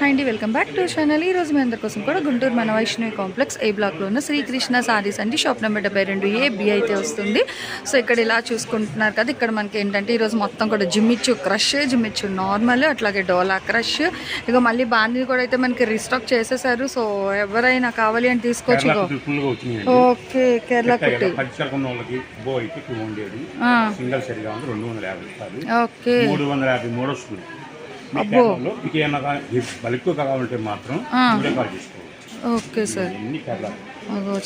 Hi అండి welcome back to channel ఈ రోజు మీ అందరి కోసం కూడా గుంటూరు మన వైష్ణవి కాంప్లెక్స్ ఏ బ్లాక్లో ఉన్న శ్రీకృష్ణ సారీస్ అండి. షాప్ నెంబర్ డెబ్బై రెండు ఏ బి అయితే వస్తుంది. సో ఇక్కడ ఇలా చూసుకుంటున్నారు కదా ఇక్కడ మనకి ఏంటంటే ఈరోజు మొత్తం కూడా జిమ్మిచ్చు క్రష్ జిమ్మిచ్చు నార్మల్ అట్లాగే డోలా క్రష్ ఇక మళ్ళీ బాందీ కూడా అయితే మనకి రీస్టాక్ చేసేసారు. సో ఎవరైనా కావాలి అని తీసుకోవచ్చు ఓకే కేరళ కుట్టి. ఓకే మీ అబ్బో. కేరళలో మీకు ఏమన్నా కా- ఈ బల్క్ కావాలంటే మాత్రం ఆ. వీడియో కాల్ చేసుకోవచ్చు ఓకే సార్. కేరళ.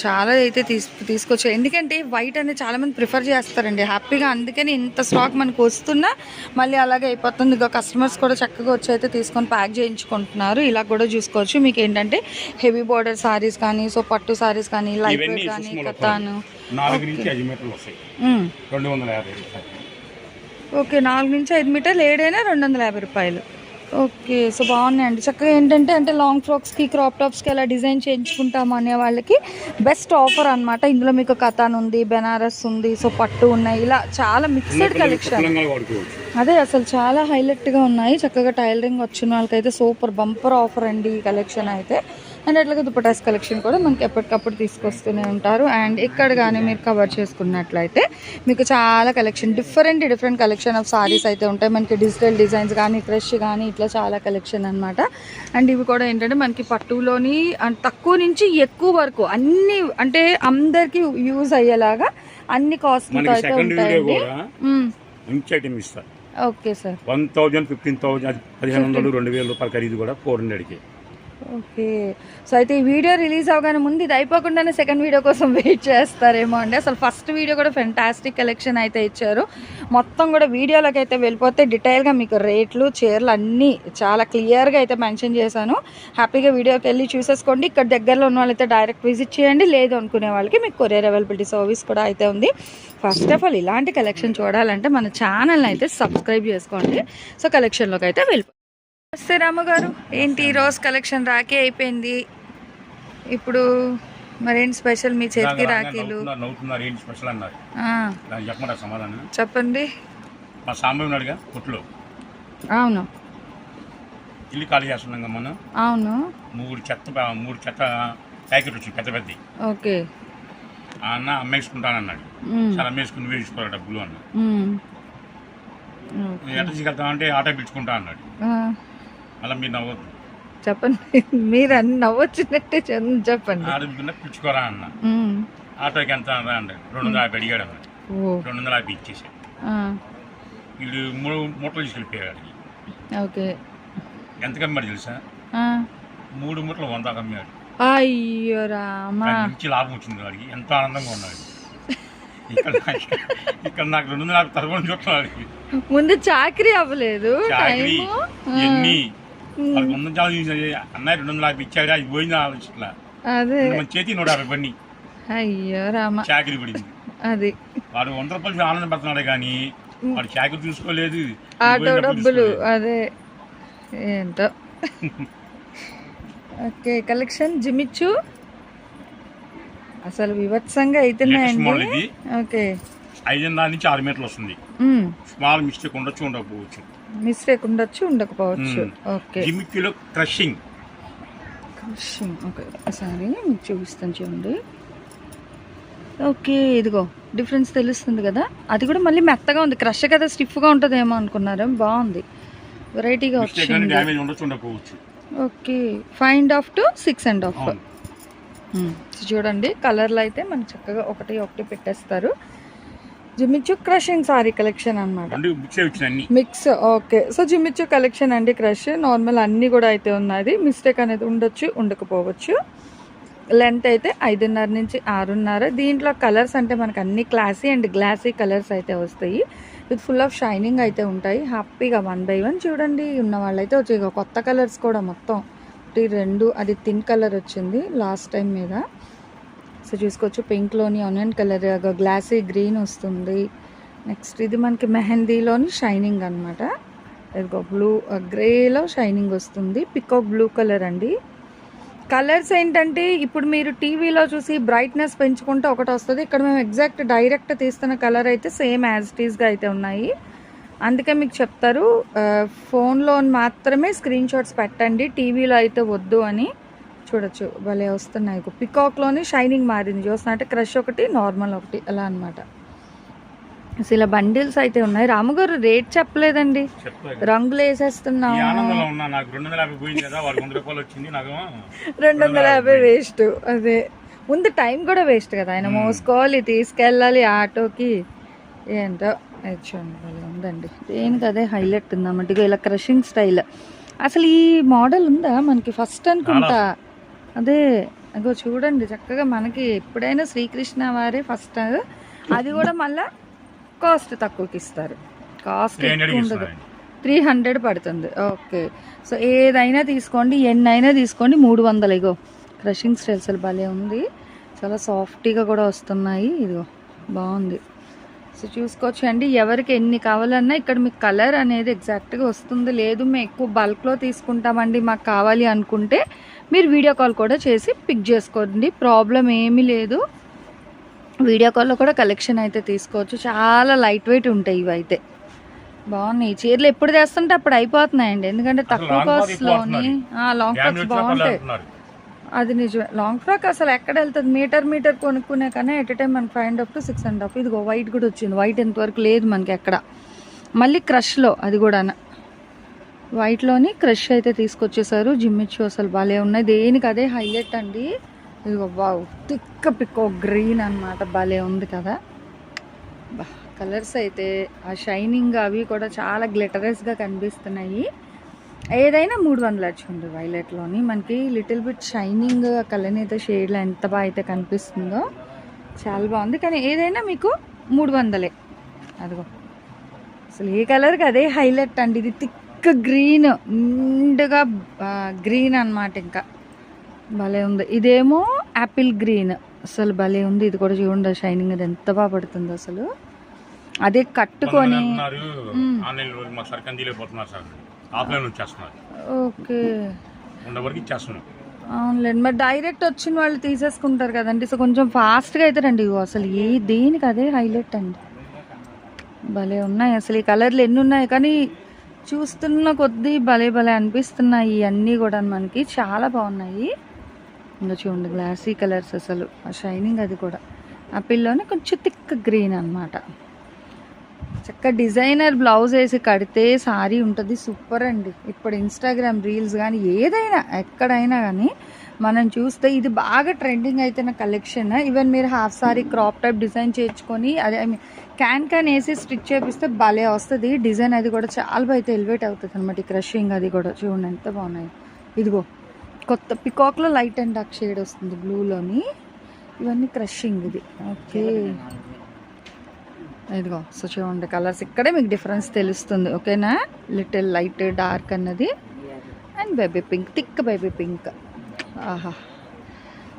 చాలా అయితే తీసు తీసుకొచ్చారు ఎందుకంటే వైట్ అనేది చాలా మంది ప్రిఫర్ చేస్తారండి. హ్యాపీగా అందుకని ఇంత స్టాక్ మనకు వస్తున్నా మళ్ళీ అలాగే అయిపోతుంది. ఇక కస్టమర్స్ కూడా చక్కగా వచ్చి అయితే తీసుకొని ప్యాక్ చేయించుకుంటున్నారు. ఇలా కూడా చూసుకోవచ్చు. మీకు ఏంటంటే హెవీ బార్డర్ సారీస్ కానీ సో పట్టు సారీస్ కానీ లైట్ వెయిట్ కానీ రూపాయలు. ఓకే నాలుగు నుంచి ఐదు మీటర్లు ఏడైనా రెండు వందల యాభై రూపాయలు. ఓకే సో బాగున్నాయండి. చక్కగా ఏంటంటే అంటే లాంగ్ ఫ్రాక్స్కి క్రాప్ టాప్స్కి అలా డిజైన్ చేయించుకుంటాము అనే వాళ్ళకి బెస్ట్ ఆఫర్ అన్నమాట. ఇందులో మీకు కథాన్ ఉంది బెనారస్ ఉంది సో పట్టు ఉన్నాయి. ఇలా చాలా మిక్స్డ్ కలెక్షన్ అదే అసలు చాలా హైలైట్గా ఉన్నాయి. చక్కగా టైలరింగ్ వచ్చిన వాళ్ళకైతే సూపర్ బంపర్ ఆఫర్ అండి ఈ కలెక్షన్ అయితే. అండ్ అట్లాగే దుపటాస్ కలెక్షన్ కూడా మనకి ఎప్పటికప్పుడు తీసుకొస్తూనే ఉంటారు. అండ్ ఇక్కడ కానీ మీరు కవర్ చేసుకున్నట్లయితే మీకు చాలా collection different different collection of saris అయితే ఉంటాయి. మనకి డిజిటల్ డిజైన్స్ కానీ క్రష్ కానీ ఇట్లా చాలా కలెక్షన్ అన్నమాట. అండ్ ఇవి కూడా ఏంటంటే మనకి పట్టులోని అండ్ తక్కువ నుంచి ఎక్కువ వరకు అన్ని అంటే అందరికీ యూజ్ అయ్యేలాగా అన్ని కాస్ట్లతో అయితే ఉంటాయండి. ఇస్తా okay sir. One thousand fifteen thousand పదిహేను వందలు రెండు వేల రూపాయల ఖరీదు కూడా ఫోర్ హండ్రెడ్కి. ఓకే. సో అయితే ఈ వీడియో రిలీజ్ అవగానే ముందు ఇది అయిపోకుండానే సెకండ్ వీడియో కోసం వెయిట్ చేస్తారేమో అండి. అసలు ఫస్ట్ వీడియో కూడా ఫెంటాస్టిక్ కలెక్షన్ అయితే ఇచ్చారు. మొత్తం కూడా వీడియోలోకి అయితే వెళ్ళిపోతే డీటెయిల్గా మీకు రేట్లు చీరలు అన్నీ చాలా క్లియర్గా అయితే మెన్షన్ చేశాను. హ్యాపీగా వీడియోకి వెళ్ళి చూసేసుకోండి. ఇక్కడ దగ్గరలో ఉన్న వాళ్ళైతే డైరెక్ట్ విజిట్ చేయండి. లేదు అనుకునే వాళ్ళకి మీకు కొరియర్ అవైలబిలిటీ సర్వీస్ కూడా అయితే ఉంది. ఫస్ట్ ఆఫ్ ఆల్ ఇలాంటి కలెక్షన్ చూడాలంటే మన ఛానల్ని అయితే సబ్స్క్రైబ్ చేసుకోండి. సో కలెక్షన్లోకి అయితే వెళ్ళిపో నమస్తే రామగారు ఏంటి రోజు కలెక్షన్ రాఖీ అయిపోయింది. ఇప్పుడు మరేంటి స్పెషల్ మీ చేతికి రాఖీలు? నవ్వుతున్నారు నవ్వుతున్నారు ఏంటి స్పెషల్ అన్నారు? ఆ, దానికి చెప్పమంటారు సమాధానం? చెప్పండి. మా సాంబయ్య ఉన్నాడుగా పుట్లో అవును. ఇల్లు ఖాళీ చేస్తున్నాం మనం. అవును. మూడు చెత్త మూడు చెత్త ప్యాకెట్ వచ్చింది పెద్ద పెద్ద ఓకే. అన్న అమ్మేసుకుంటానన్నాడు. చాలా అమ్మేసుకుని వేసుకోవాలి డబ్బులు అన్న. ఎట్లా తీసుకెళ్తామంటే ఆటో పిలుచుకుంటా అన్నాడు. అలా మీరు నవ్వద్దు. చెప్పండి. మీరు అన్ని నవ్వొచ్చినట్టే చెప్- చెప్పండి. పిలుచుకున్నా పిలుచుకోరా అన్న. ఆటోకి ఎంత రా అన్నాడు రెండు వందల యాభై అడిగాడు రెండు వందల యాభై ఇచ్చేసాడు వీడు మూడు మూటలు తీసుకెళ్ళిపోయాడు ఓకే. ఎంత కమ్మాడు తెలుసా? మూడు మూటలు వంద కమ్మాడు అయ్యో రామా. నుంచి లాభం వచ్చింది వాడికి ఎంత ఆనందంగా ఉన్నాడు ఇక్కడ ఇక్కడ నాకు రెండు వందల యాభై తరగతి చూస్తున్నాడు ముందు చాకరీ అవ్వలేదు. ఎన్ని జాబ్ చూసి అన్నయ్య రెండు వందల యాభై ఇచ్చాడు అది పోయింది ఆలోచన అదే. మన చేతి నూట యాభై పని అయ్యో రామ. చాకరీ పడింది. అది. వాడు వంద రూపాయలు ఆనందం పడుతున్నాడు కానీ వాడు చాకరీ చూసుకోలేదు ఆటో డబ్బులు. అదే. ఏంటో. ఓకే కలెక్షన్ జిమిచ్చు అసలు వివత్సంగా అవుతున్నాయండి ఓకే. ఐదున్నర నుంచి ఆరు మీటర్లు వస్తుంది. స్మాల్ మిస్టేక్ ఉండొచ్చు ఉండకపోవచ్చు. మిస్టేక్ ఉండొచ్చు ఉండకపోవచ్చు. ఓకే. జిమిక్కిలో క్రషింగ్. Crushing okay. ఒకసారి మీకు చూపిస్తాను చూడండి. ఓకే ఇదిగో డిఫరెన్స్ తెలుస్తుంది కదా? అది కూడా మళ్ళీ మెత్తగా ఉంది. క్రష్ కదా స్టిఫ్గా ఉంటుందేమో అనుకున్నారు. బాగుంది. వెరైటీగా వచ్చింది okay five half to six and అవును. చూడండి కలర్లు అయితే మనకి చక్కగా ఒకటి ఒకటి పెట్టేస్తారు. జిమ్మిచ్చు క్రషింగ్ సారీ కలెక్షన్ అన్నమాట. రెండు మిక్స్ ఓకే సో జిమ్మిచ్చు కలెక్షన్ అండి క్రష్ నార్మల్ అన్నీ కూడా అయితే ఉన్నది. మిస్టేక్ అనేది ఉండొచ్చు ఉండకపోవచ్చు. లెంత్ అయితే ఐదున్నర నుంచి ఆరున్నర. దీంట్లో కలర్స్ అంటే మనకు అన్ని క్లాసీ అండ్ గ్లాసీ కలర్స్ అయితే వస్తాయి. విత్ ఫుల్ ఆఫ్ షైనింగ్ అయితే ఉంటాయి. హ్యాపీగా వన్ బై వన్ చూడండి. ఉన్న వాళ్ళైతే వచ్చి కొత్త కలర్స్ కూడా మొత్తం. ఒకటి రెండు అది థిన్ కలర్ వచ్చింది లాస్ట్ టైం మీద. సో చూసుకోవచ్చు పింక్లోని ఆనియన్ కలర్ గ్లాసీ గ్రీన్ వస్తుంది. నెక్స్ట్ ఇది మనకి మెహందీలోని షైనింగ్ అనమాట ఇదిగో బ్లూ గ్రేలో షైనింగ్ వస్తుంది. పికాక్ బ్లూ కలర్ అండి. కలర్స్ ఏంటంటే ఇప్పుడు మీరు టీవీలో చూసి బ్రైట్నెస్ పెంచుకుంటే ఒకటి వస్తుంది. ఇక్కడ మేము ఎగ్జాక్ట్ డైరెక్ట్ తీస్తున్న కలర్ అయితే సేమ్ యాజ్ టీస్గా అయితే ఉన్నాయి. అందుకే మీకు చెప్తారు ఫోన్లో మాత్రమే స్క్రీన్ షాట్స్ పెట్టండి టీవీలో అయితే వద్దు అని. చూడొచ్చు. భలే వస్తున్నాయి. పికాక్లోని షైనింగ్ మారింది. చూస్తున్నా అంటే క్రష్ ఒకటి నార్మల్ ఒకటి అలా అనమాట అసలు ఇలా బండిల్స్ అయితే ఉన్నాయి. రాముగారు రేట్ చెప్పలేదండి. రంగులు వేసేస్తున్నాము రెండు వందల యాభై వేస్ట్. అదే. ముందు టైం కూడా వేస్ట్ కదా. ఆయన. మోసుకోవాలి తీసుకెళ్ళాలి ఆటోకి. ఏంటో? భలే ఉందండి. దేనికి అదే హైలైట్ ఉందన్నమాట. ఇగో ఇలా క్రషింగ్ స్టైల్ అసలు ఈ మోడల్ ఉందా మనకి? ఫస్ట్ అనుకుంటా. అదే అగో చూడండి చక్కగా మనకి ఎప్పుడైనా శ్రీకృష్ణ వారే ఫస్ట్ అది కూడా మళ్ళా కాస్ట్ తక్కువకి ఇస్తారు. కాస్ట్ ఉండదు. త్రీ హండ్రెడ్ పడుతుంది. ఓకే. సో ఏదైనా తీసుకోండి ఎన్నైనా తీసుకోండి మూడు వందలు. ఇగో క్రషింగ్ స్టైల్స్ భలే ఉంది. చాలా సాఫ్టీగా కూడా వస్తున్నాయి. ఇదిగో బాగుంది. సో చూసుకోవచ్చు అండి ఎవరికి ఎన్ని కావాలన్నా ఇక్కడ మీకు కలర్ అనేది ఎగ్జాక్ట్గా వస్తుంది. లేదు మేము ఎక్కువ బల్క్లో తీసుకుంటామండి మాకు కావాలి అనుకుంటే మీరు వీడియో కాల్ కూడా చేసి పిక్ చేసుకోండి. ప్రాబ్లం ఏమీ లేదు. వీడియో కాల్లో కూడా కలెక్షన్ అయితే తీసుకోవచ్చు. చాలా లైట్ వెయిట్ ఉంటాయి ఇవి అయితే. బాగున్నాయి. ఈ చీరలు ఎప్పుడు తెస్తుంటే అప్పుడు అయిపోతున్నాయండి. ఎందుకంటే తక్కువ కాస్ట్లోని లాంగ్ ఫ్రాక్స్ బాగుంటాయి. అది నిజమే. లాంగ్ ఫ్రాక్ అసలు ఎక్కడ వెళ్తుంది? మీటర్ మీటర్ కొనుక్కునే కానీ ఎట్ టైం మనకి five and half to six and half ఇదిగో వైట్ కూడా వచ్చింది. వైట్ ఎంతవరకు లేదు మనకి ఎక్కడ. మళ్ళీ క్రష్లో అది కూడా వైట్లోని క్రష్ అయితే తీసుకొచ్చేసారు. జిమ్మిచ్చు అసలు భలే ఉన్నాయి. దేనికి అదే హైలైట్ అండి? ఇదిగో బావు తిక్క పిక్కో గ్రీన్ అన్నమాట. భలే ఉంది కదా. బా కలర్స్ అయితే ఆ షైనింగ్ అవి కూడా చాలా గ్లిటరస్గా కనిపిస్తున్నాయి. ఏదైనా మూడు వందలు వచ్చింది వైలెట్లోని. మనకి లిటిల్ బిట్ షైనింగ్ కలర్ అయితే షేడ్లో ఎంత బాగా అయితే కనిపిస్తుందో చాలా బాగుంది. కానీ ఏదైనా మీకు మూడు వందలే. అదిగో. అసలు ఏ కలర్కి అదే హైలైట్ అండి. ఇది థిక్ గ్రీన్ నిండుగా గ్రీన్ అన్నమాట ఇంకా. భలే ఉంది. ఇదేమో యాపిల్ గ్రీన్. అసలు భలే ఉంది. ఇది కూడా చూడండి షైనింగ్ అది ఎంత బాగా పడుతుంది అసలు. అదే కట్టుకొని ఆఫ్లైన్ వచ్చేస్తున్నారు ఓకే. ఉండే వరకు ఇచ్చేస్తున్నాం అవునులేండి. మరి డైరెక్ట్ వచ్చిన వాళ్ళు తీసేసుకుంటారు కదండి. సో కొంచెం ఫాస్ట్గా అయితే రండి ఇగో అసలు ఏ దేనికి అదే హైలైట్ అండి. భలే ఉన్నాయి అసలు ఈ కలర్లు ఎన్ని ఉన్నాయి. కానీ చూస్తున్న కొద్దీ భలే భలే అనిపిస్తున్నాయి ఇవన్నీ కూడా మనకి. చాలా బాగున్నాయి. ఇంకా చూడండి గ్లాసీ కలర్స్ అసలు. ఆ షైనింగ్ అది కూడా. ఆ పిల్లోనే కొంచెం థిక్ గ్రీన్ అన్నమాట. చక్క డిజైనర్ బ్లౌజ్ వేసి కడితే సారీ ఉంటుంది సూపర్ అండి. ఇప్పుడు ఇన్స్టాగ్రామ్ రీల్స్ కానీ ఏదైనా ఎక్కడైనా కానీ మనం చూస్తే ఇది బాగా ట్రెండింగ్ అయితున్న కలెక్షన్ ఈవెన్ మీరు half sari crop type design చేర్చుకొని అదే ఐ మీన్ క్యాన్ క్యాన్ వేసి స్టిచ్ చేపిస్తే భలే వస్తుంది. డిజైన్ అది కూడా చాలా బాగా అయితే ఎలివేట్ అవుతుంది అనమాట ఈ క్రషింగ్ అది కూడా చూడండి ఎంత బాగున్నాయి. ఇదిగో కొత్త పికాక్లో లైట్ అండ్ డార్క్ షేడ్ వస్తుంది బ్లూలోని ఇవన్నీ క్రషింగ్ ఇది. ఓకే ఇదిగో సో చూడండి కలర్స్ ఇక్కడే మీకు డిఫరెన్స్ తెలుస్తుంది. ఓకేనా? లిటిల్ లైట్ డార్క్ అన్నది. And baby pink thick baby pink ఆహా.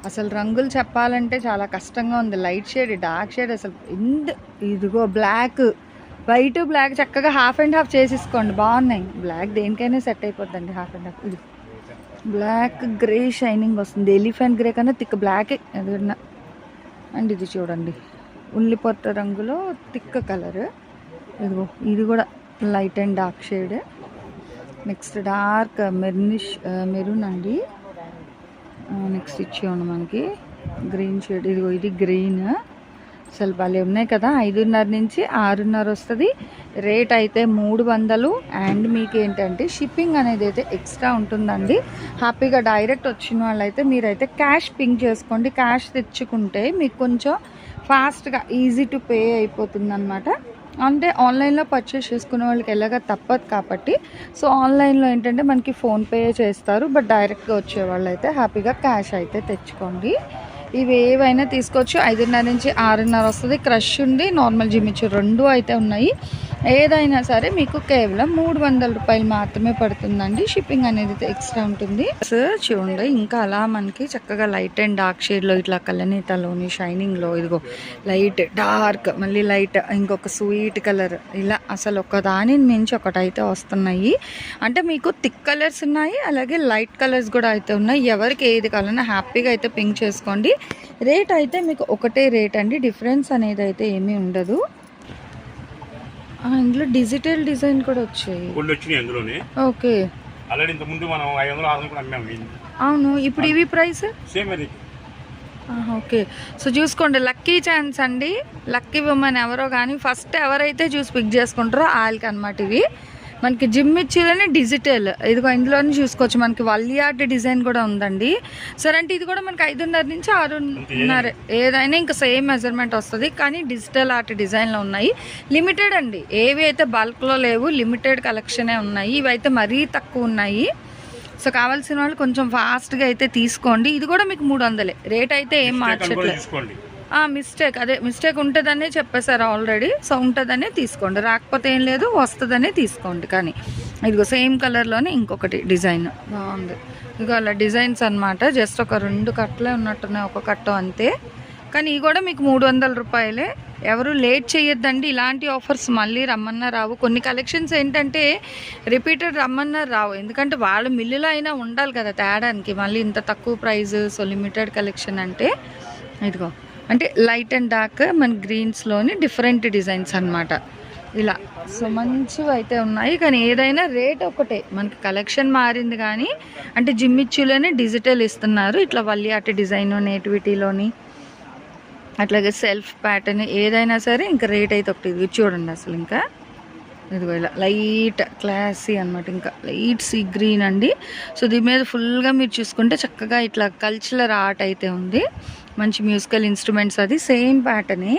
అసలు రంగులు చెప్పాలంటే చాలా కష్టంగా ఉంది. లైట్ షేడ్ డార్క్ షేడ్ అసలు ఇండ్ ఇదిగో బ్లాక్ వైట్ బ్లాక్ చక్కగా హాఫ్ అండ్ హాఫ్ చేసేసుకోండి. బాగున్నాయి. బ్లాక్ దేనికైనా సెట్ అయిపోద్దండి హాఫ్ అండ్ హాఫ్ ఇది బ్లాక్ గ్రే షైనింగ్ వస్తుంది. ఎలిఫెంట్ గ్రే కన్నా థిక్ బ్లాక్ ఎదురున్న అండ్ ఇది చూడండి. ఉల్లిపొట్ట రంగులో తిక్క కలర్. ఇదిగో ఇది కూడా light and dark shade. Next dark మెర్నిష్ maroon అండి. నెక్స్ట్ ఇచ్చేయండి మనకి. గ్రీన్ షేడ్ ఇదిగో ఇది గ్రీన్. అసలు భలే ఉన్నాయి కదా ఐదున్నర నుంచి ఆరున్నర వస్తుంది. రేట్ అయితే మూడు వందలు. అండ్ మీకు ఏంటంటే షిప్పింగ్ అనేది అయితే ఎక్స్ట్రా ఉంటుందండి. హ్యాపీగా డైరెక్ట్ వచ్చిన వాళ్ళైతే మీరైతే క్యాష్ పింక్ చేసుకోండి. క్యాష్ తెచ్చుకుంటే మీకు కొంచెం ఫాస్ట్గా ఈజీ టు పే అయిపోతుంది అనమాట అంటే ఆన్లైన్లో పర్చేస్ చేసుకునే వాళ్ళకి ఎలాగ తప్పదు కాబట్టి. సో ఆన్లైన్లో ఏంటంటే మనకి ఫోన్పే చేస్తారు బట్ డైరెక్ట్గా వచ్చే వాళ్ళు అయితే హ్యాపీగా క్యాష్ అయితే తెచ్చుకోండి. ఇవి ఏవైనా తీసుకోవచ్చు. ఐదున్నర నుంచి ఆరున్నర వస్తుంది. క్రష్ ఉంది నార్మల్ జిమ్మిచ్చు రెండు అయితే ఉన్నాయి. ఏదైనా సరే మీకు కేవలం మూడు వందల రూపాయలు మాత్రమే పడుతుందండి. షిప్పింగ్ అనేది అయితే ఎక్స్ట్రా ఉంటుంది. సార్ చూడండి ఇంకా అలా మనకి చక్కగా లైట్ అండ్ డార్క్ షేడ్లో ఇట్లా కలనీతలోని షైనింగ్లో ఇదిగో లైట్ డార్క్ మళ్ళీ లైట్ ఇంకొక స్వీట్ కలర్ ఇలా అసలు ఒక దానిని మించి ఒకటైతే వస్తున్నాయి. అంటే మీకు థిక్ కలర్స్ ఉన్నాయి అలాగే లైట్ కలర్స్ కూడా అయితే ఉన్నాయి. ఎవరికి ఏది కావాలన్నా హ్యాపీగా అయితే పింక్ చేసుకోండి. రేట్ అయితే మీకు ఒకటే రేట్ అండి. డిఫరెన్స్ అనేది అయితే ఏమీ ఉండదు. ఇందులో డిజిటల్ డిజైన్ కూడా వచ్చాయి. కొన్ని వచ్చినాయి అందులోనే. ఓకే. ఆల్రెడీ ఇంత ముందు మనం ఐదు వందలు ఆరు కూడా అమ్మాము అవును ఇప్పుడు ఇవి ప్రైస్ సేమ్ అది. ఓకే. సో చూసుకోండి లక్కీ ఛాన్స్ అండి. లక్కీ ఉమెన్ ఎవరో కానీ ఫస్ట్ ఎవరైతే చూసి పిక్ చేసుకుంటారో వాళ్ళకి అనమాట ఇవి. మనకి జిమ్ ఇచ్చిలోనే డిజిటల్ ఇదిగో ఇందులోనే చూసుకోవచ్చు మనకి వల్లి ఆర్ట్ డిజైన్ కూడా ఉందండి. సరే అంటే ఇది కూడా మనకి ఐదున్నర నుంచి ఆరున్నర ఏదైనా ఇంకా సేమ్ మెజర్మెంట్ వస్తుంది కానీ డిజిటల్ ఆర్ట్ డిజైన్లో ఉన్నాయి. లిమిటెడ్ అండి. ఏవి అయితే బల్క్లో లేవు లిమిటెడ్ కలెక్షనే ఉన్నాయి. ఇవి అయితే మరీ తక్కువ ఉన్నాయి. సో కావాల్సిన వాళ్ళు కొంచెం ఫాస్ట్గా అయితే తీసుకోండి. ఇది కూడా మీకు మూడు వందలే. రేట్ అయితే ఏం మార్చట్లేదు మిస్టేక్ అదే మిస్టేక్ ఉంటుందనే చెప్పేశారు ఆల్రెడీ సో ఉంటుందనే తీసుకోండి. రాకపోతే ఏం లేదు వస్తుందనే తీసుకోండి కానీ. ఇదిగో సేమ్ కలర్లోనే ఇంకొకటి డిజైన్ బాగుంది. ఇదిగో అలా డిజైన్స్ అన్నమాట. జస్ట్ ఒక రెండు కట్టలే ఉన్నట్టున్నాయి ఒక కట్ట అంతే. కానీ ఇవి కూడా మీకు మూడు వందల రూపాయలే. ఎవరు లేట్ చేయొద్దండి. ఇలాంటి ఆఫర్స్ మళ్ళీ రమ్మన్నా రావు. కొన్ని కలెక్షన్స్ ఏంటంటే రిపీటెడ్ రమ్మన్నా రావు. ఎందుకంటే వాళ్ళ మిల్లులో అయినా ఉండాలి కదా తేడానికి. మళ్ళీ ఇంత తక్కువ ప్రైస్ సో లిమిటెడ్ కలెక్షన్ అంటే. ఇదిగో అంటే లైట్ అండ్ డార్క్ మన గ్రీన్స్లోని డిఫరెంట్ డిజైన్స్ అనమాట ఇలా. సో మంచివి అయితే ఉన్నాయి. కానీ ఏదైనా రేట్ ఒకటే. మనకి కలెక్షన్ మారింది కానీ అంటే జిమ్మిచ్చులోనే డిజిటల్ ఇస్తున్నారు. ఇట్లా వల్లి ఆట డిజైన్ నేటివిటీలోని అట్లాగే సెల్ఫ్ ప్యాటర్న్ ఏదైనా సరే ఇంకా రేట్ అయితే ఒకటి. ఇది చూడండి అసలు ఇంకా. ఇదిగో ఇలా లైట్ క్లాసీ అనమాట ఇంకా. లైట్ సీ గ్రీన్ అండి. సో దీని మీద ఫుల్గా మీరు చూసుకుంటే చక్కగా ఇట్లా కల్చరల్ ఆర్ట్ అయితే ఉంది. మంచి మ్యూజికల్ ఇన్స్ట్రుమెంట్స్ అది. సేమ్ ప్యాటర్నే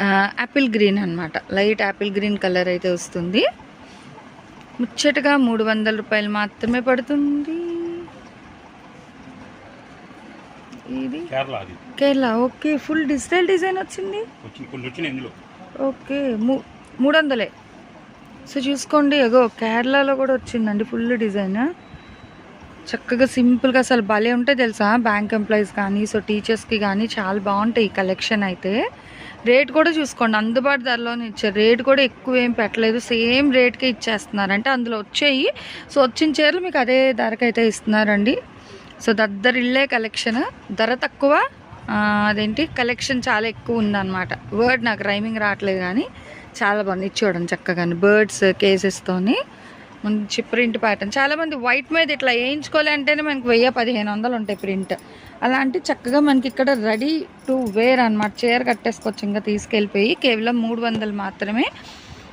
యాపిల్ గ్రీన్ అన్నమాట. లైట్ యాపిల్ గ్రీన్ కలర్ అయితే వస్తుంది. ముచ్చటగా మూడు వందల రూపాయలు మాత్రమే పడుతుంది. ఇది? Kerala okay. Full digital design వచ్చింది? ఓకే. మూడు వందలే. సో చూసుకోండి అగో కేరళలో కూడా వచ్చిందండి ఫుల్ డిజైన్ చక్కగా సింపుల్గా అసలు భలే ఉంటాయి తెలుసా? బ్యాంక్ ఎంప్లాయీస్ కానీ సో టీచర్స్కి కానీ చాలా బాగుంటాయి ఈ కలెక్షన్ అయితే. రేట్ కూడా చూసుకోండి అందుబాటు ధరలోనే ఇచ్చారు. రేట్ కూడా ఎక్కువ ఏం పెట్టలేదు. సేమ్ రేట్కే ఇచ్చేస్తున్నారు అంటే అందులో వచ్చాయి. సో వచ్చిన చీరలు మీకు అదే ధరకైతే ఇస్తున్నారండి. సో దద్దరిల్లే కలెక్షన్. ధర తక్కువ. అదేంటి? కలెక్షన్ చాలా ఎక్కువ ఉందన్నమాట. వర్డ్ నాకు రైమింగ్ రావట్లేదు కానీ చాలా బాగుంది. చూడండి చక్కగా బర్డ్స్ కేసెస్తోని మంచి ప్రింట్ ప్యాటర్న్. చాలామంది వైట్ మీద ఇట్లా వేయించుకోలే అంటేనే మనకి వెయ్యి పదిహేను వందలు ఉంటాయి ప్రింట్. అలాంటి చక్కగా మనకి ఇక్కడ రెడీ టు వేర్ అనమాట చీర కట్టేసుకోవచ్చు ఇంకా తీసుకెళ్ళిపోయి కేవలం మూడు వందలు మాత్రమే.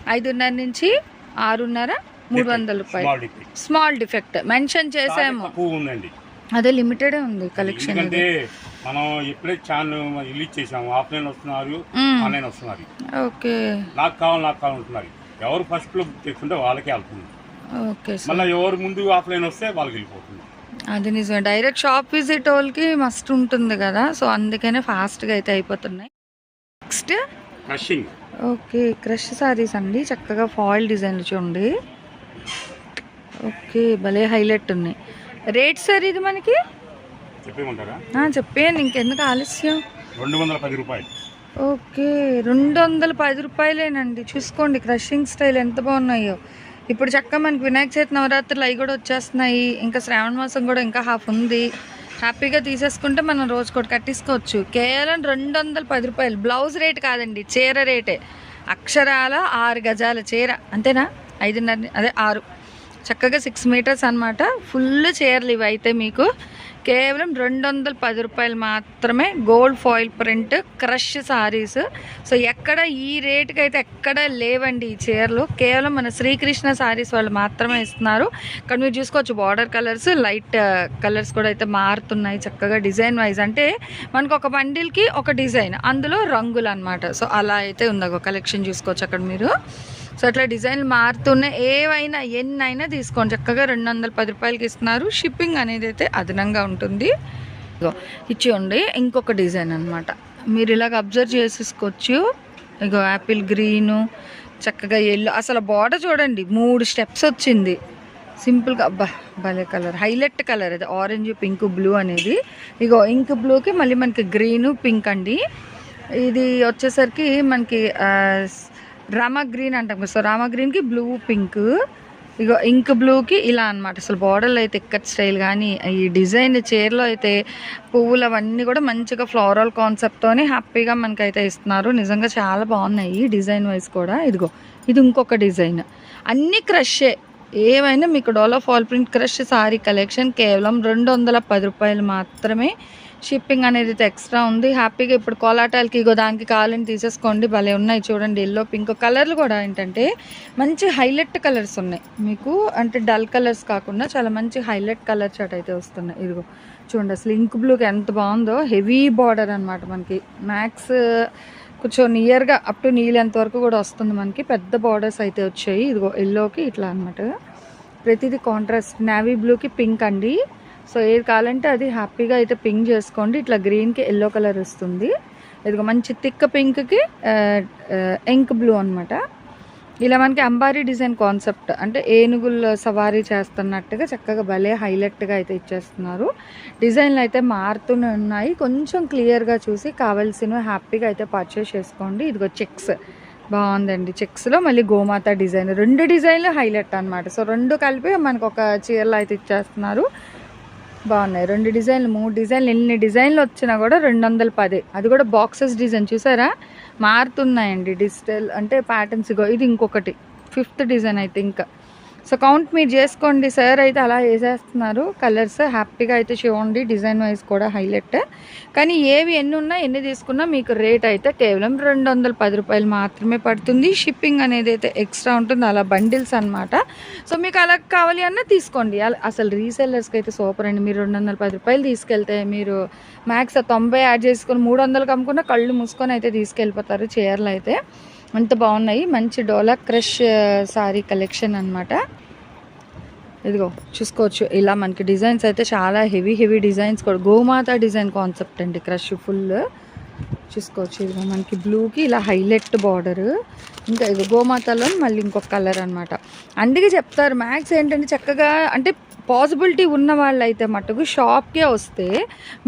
ఐదున్నర నుంచి ఆరున్నర మూడు వందల రూపాయలు. స్మాల్ డిఫెక్ట్ మెన్షన్ చేసాము. అదే లిమిటెడే ఉంది కలెక్షన్ మనం ఎప్పుడే ఛానల్ రిలీజ్ చేసాము. ఆఫ్లైన్ వస్తున్నారు ఆన్లైన్ వస్తున్నారు. ఓకే. నాకు కావాలి నాకు కావాలి ఉంటున్నారు ఎవరు ఫస్ట్లో బుక్ చేసుకుంటే వాళ్ళకే వెళ్తుంది. Okay sir. మళ్ళీ ఎవరు ముందు ఆఫ్లైన్ వస్తే వాళ్ళకి వెళ్ళిపోతుంది. అది నిజమే. డైరెక్ట్ షాప్ విజిట్ వాళ్ళకి మస్ట్ ఉంటుంది కదా. సో అందుకనే ఫాస్ట్గా అయితే అయిపోతున్నాయి. Next crushing okay crush saris అండి. చక్కగా ఫాయిల్ డిజైన్లు చూడండి. ఓకే భలే హైలైట్ ఉన్నాయి. రేట్ సార్ ఇది మనకి? చెప్పేయండి. ఇంకెందుకు ఆలస్యం? రెండు వందల పది రూపాయలు. ఓకే రెండు వందల పది రూపాయలేనండి. చూసుకోండి క్రషింగ్ స్టైల్ ఎంత బాగున్నాయో. ఇప్పుడు చక్కగా మనకి వినాయక చవితి నవరాత్రులు అవి కూడా వచ్చేస్తున్నాయి. ఇంకా శ్రావణ మాసం కూడా ఇంకా హాఫ్ ఉంది. హ్యాపీగా తీసేసుకుంటే మనం రోజు కూడా కట్టేసుకోవచ్చు కేవలం రెండు వందల పది రూపాయలు. బ్లౌజ్ రేట్ కాదండి చీర రేటే అక్షరాల ఆరు గజాల చీర. అంతేనా? ఐదున్నర అదే ఆరు. చక్కగా సిక్స్ మీటర్స్ అన్నమాట. ఫుల్ చీరలు ఇవి అయితే మీకు కేవలం రెండు వందల పది రూపాయలు మాత్రమే gold foil print crush saris so ఎక్కడ ఈ రేటుకి అయితే ఎక్కడ లేవండి ఈ చీరలు. కేవలం మన శ్రీకృష్ణ సారీస్ వాళ్ళు మాత్రమే ఇస్తున్నారు. ఇక్కడ మీరు చూసుకోవచ్చు బార్డర్ కలర్స్ లైట్ కలర్స్ కూడా అయితే మారుతున్నాయి చక్కగా డిజైన్ వైజ్ అంటే మనకు ఒక బండిల్కి ఒక డిజైన్ అందులో రంగులు అనమాట సో అలా అయితే ఉంది ఒక కలెక్షన్ చూసుకోవచ్చు అక్కడ మీరు. సో అట్లా డిజైన్లు మారుతున్నాయి ఏవైనా ఎన్నైనా తీసుకోండి. చక్కగా రెండు వందల పది రూపాయలకి ఇస్తున్నారు. షిప్పింగ్ అనేది అయితే అదనంగా ఉంటుంది. ఇగో ఇచ్చేయండి. ఇంకొక డిజైన్ అన్నమాట. మీరు ఇలాగ అబ్జర్వ్ చేసేసుకోవచ్చు. ఇగో యాపిల్ గ్రీను చక్కగా ఎల్లో. అసలు బార్డర్ చూడండి మూడు స్టెప్స్ వచ్చింది. సింపుల్గా అబ్బా భలే కలర్. హైలైట్ కలర్ అది. ఆరెంజ్ పింక్ బ్లూ అనేది. ఇగో ఇంక్ బ్లూకి మళ్ళీ మనకి గ్రీను పింక్ అండి. ఇది వచ్చేసరికి మనకి రామా గ్రీన్ అంటాం కదా. సో రామా గ్రీన్కి బ్లూ పింక్ ఇగో ఇంక్ బ్లూకి ఇలా అనమాట అసలు బార్డర్లో అయితే ఎక్కట్ స్టైల్ కానీ ఈ డిజైన్ చీరలో అయితే పువ్వులు అవన్నీ కూడా మంచిగా ఫ్లోరల్ కాన్సెప్ట్తోని హ్యాపీగా మనకైతే ఇస్తున్నారు. నిజంగా చాలా బాగున్నాయి డిజైన్ వైజ్ కూడా. ఇదిగో ఇది ఇంకొక డిజైన్ అన్నీ క్రషే ఏమైనా మీకు Dolo foil print crush sari collection కేవలం రెండు వందల పది రూపాయలు మాత్రమే షిప్పింగ్ అనేది అయితే ఎక్స్ట్రా ఉంది. హ్యాపీగా ఇప్పుడు కోలాటాలకి ఇగో దానికి కావాలని తీసేసుకోండి. భలే ఉన్నాయి చూడండి ఎల్లో పింక్ కలర్లు కూడా ఏంటంటే మంచి హైలైట్ కలర్స్ ఉన్నాయి. మీకు అంటే డల్ కలర్స్ కాకుండా చాలా మంచి హైలైట్ కలర్ షర్ట్ అయితే వస్తున్నాయి. ఇదిగో చూడండి అసలు ఇంక్ బ్లూకి ఎంత బాగుందో. హెవీ బార్డర్ అనమాట మనకి. మ్యాక్స్ కొంచెం నియర్గా అప్ టు నీళ్ళు వరకు కూడా వస్తుంది మనకి. పెద్ద బార్డర్స్ అయితే వచ్చాయి. ఇదిగో ఎల్లోకి ఇట్లా అనమాట ప్రతిదీ కాంట్రాస్ట్ నావీ బ్లూకి పింక్ అండి. సో ఏది కావాలంటే అది హ్యాపీగా అయితే పింక్ చేసుకోండి. ఇట్లా గ్రీన్కి ఎల్లో కలర్ వస్తుంది. ఇదిగో మంచి తిక్క పింక్కి ఇంక్ బ్లూ అన్నమాట. ఇలా మనకి అంబారీ డిజైన్ కాన్సెప్ట్ అంటే ఏనుగులు సవారీ చేస్తున్నట్టుగా చక్కగా భలే హైలైట్గా అయితే ఇచ్చేస్తున్నారు. డిజైన్లు అయితే మారుతూనే ఉన్నాయి. కొంచెం క్లియర్గా చూసి కావాల్సినవి హ్యాపీగా అయితే పర్చేస్ చేసుకోండి. ఇదిగో చెక్స్ బాగుందండి చెక్స్లో. మళ్ళీ గోమాత డిజైన్ రెండు డిజైన్లు హైలైట్ అనమాట సో రెండు కలిపి మనకు ఒక చీరలో అయితే ఇచ్చేస్తున్నారు. బాగున్నాయి. రెండు డిజైన్లు మూడు డిజైన్లు ఎన్ని డిజైన్లు వచ్చినా కూడా రెండు వందల పదే. అది కూడా బాక్సెస్ డిజైన్ చూసారా? మారుతున్నాయండి డిజిటల్ అంటే ప్యాటర్న్స్ ఇది ఇంకొకటి. ఫిఫ్త్ డిజైన్ అయితే ఇంకా. సో కౌంట్ మీరు చేసుకోండి సార్. అయితే అలా వేసేస్తున్నారు. కలర్స్ హ్యాపీగా అయితే చూడండి. డిజైన్ వైజ్ కూడా హైలైట్. కానీ ఏవి ఎన్ని ఉన్నా ఎన్ని తీసుకున్నా మీకు రేట్ అయితే కేవలం రెండు పది రూపాయలు మాత్రమే పడుతుంది. షిప్పింగ్ అనేది అయితే ఎక్స్ట్రా ఉంటుంది. అలా బండిల్స్ అన్నమాట. సో మీకు అలా కావాలి అన్నా తీసుకోండి. అసలు రీసెల్లర్స్కి అయితే సూపర్ అండి. మీరు రెండు వందల పది రూపాయలు తీసుకెళ్తే మీరు మ్యాక్స్ తొంభై యాడ్ చేసుకొని మూడు వందలకు అమ్ముకున్న కళ్ళు మూసుకొని అయితే తీసుకెళ్ళిపోతారు చీరలు అయితే. అంత బాగున్నాయి. మంచి డోలా క్రష్ సారీ కలెక్షన్ అనమాట ఇదిగో చూసుకోవచ్చు. ఇలా మనకి డిజైన్స్ అయితే చాలా హెవీ హెవీ డిజైన్స్ కూడా. గోమాత డిజైన్ కాన్సెప్ట్ అండి క్రష్ ఫుల్. చూసుకోవచ్చు. ఇదిగో మనకి బ్లూకి ఇలా హైలైట్ బార్డర్. ఇంకా ఇది గోమాతలో మళ్ళీ ఇంకొక కలర్ అనమాట అందుకే చెప్తారు మ్యాక్స్ ఏంటంటే చక్కగా అంటే పాసిబిలిటీ ఉన్న వాళ్ళైతే మటుకు షాప్కే వస్తే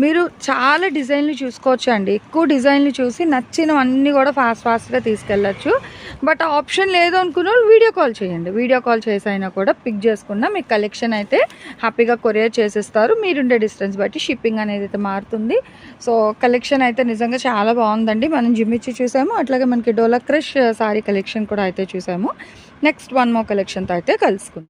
మీరు చాలా డిజైన్లు చూసుకోవచ్చు అండి ఎక్కువ డిజైన్లు చూసి నచ్చినవన్నీ కూడా ఫాస్ట్ ఫాస్ట్గా తీసుకెళ్ళచ్చు. బట్ ఆప్షన్ లేదు అనుకున్న వీడియో కాల్ చేయండి. వీడియో కాల్ చేసి అయినా కూడా పిక్ చేసుకున్నా మీకు కలెక్షన్ అయితే హ్యాపీగా కొరియర్ చేసేస్తారు. మీరుండే డిస్టెన్స్ బట్టి షిప్పింగ్ అనేది అయితే మారుతుంది. సో కలెక్షన్ అయితే నిజంగా చాలా బాగుందండి. మనం జిమ్మిచ్చి చూసాము. అట్లాగే మనకి డోలా క్రష్ సారీ కలెక్షన్ కూడా అయితే చూసాము. నెక్స్ట్ వన్ మో కలెక్షన్తో అయితే కలుసుకుందాం.